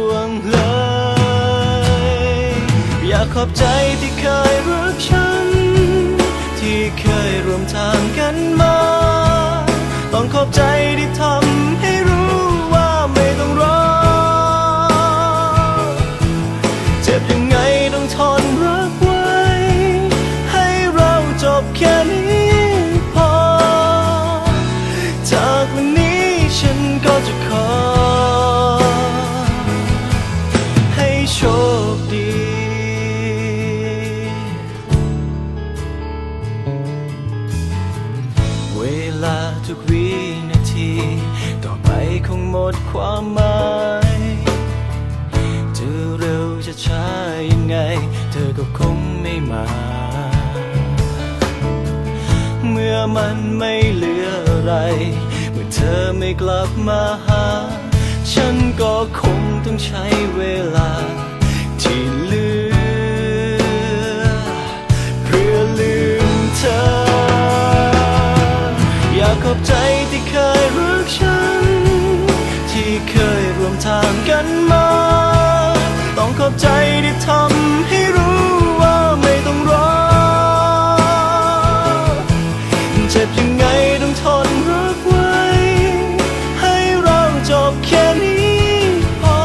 ว ขอบใจที่เคยรักฉัน ที่เคยร่วมทางกันมา ต้องขอบใจที่ทำ ทุกวินาที ต่อไปคงหมดความหมายจะเร็วจะช้ายังไง เธอก็คงไม่มา เมื่อมันไม่เหลืออะไร เมื่อเธอไม่กลับมาหา ฉันก็คงต้องใช้ อยากขอบใจที่เคยรักฉัน ที่เคยร่วมทางกันมา ต้องขอบใจที่ทำให้รู้ว่าไม่ต้องรอ เจ็บยังไงต้องทนรักไว้ ให้เราจบแค่นี้พอ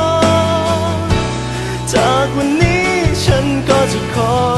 จากวันนี้ฉันก็จะขอ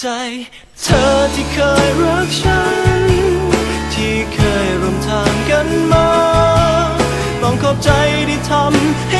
ใจ เธอที่เคยรักฉัน ที่เคยร่วมทางกันมา ต้องขอบใจที่ทำให้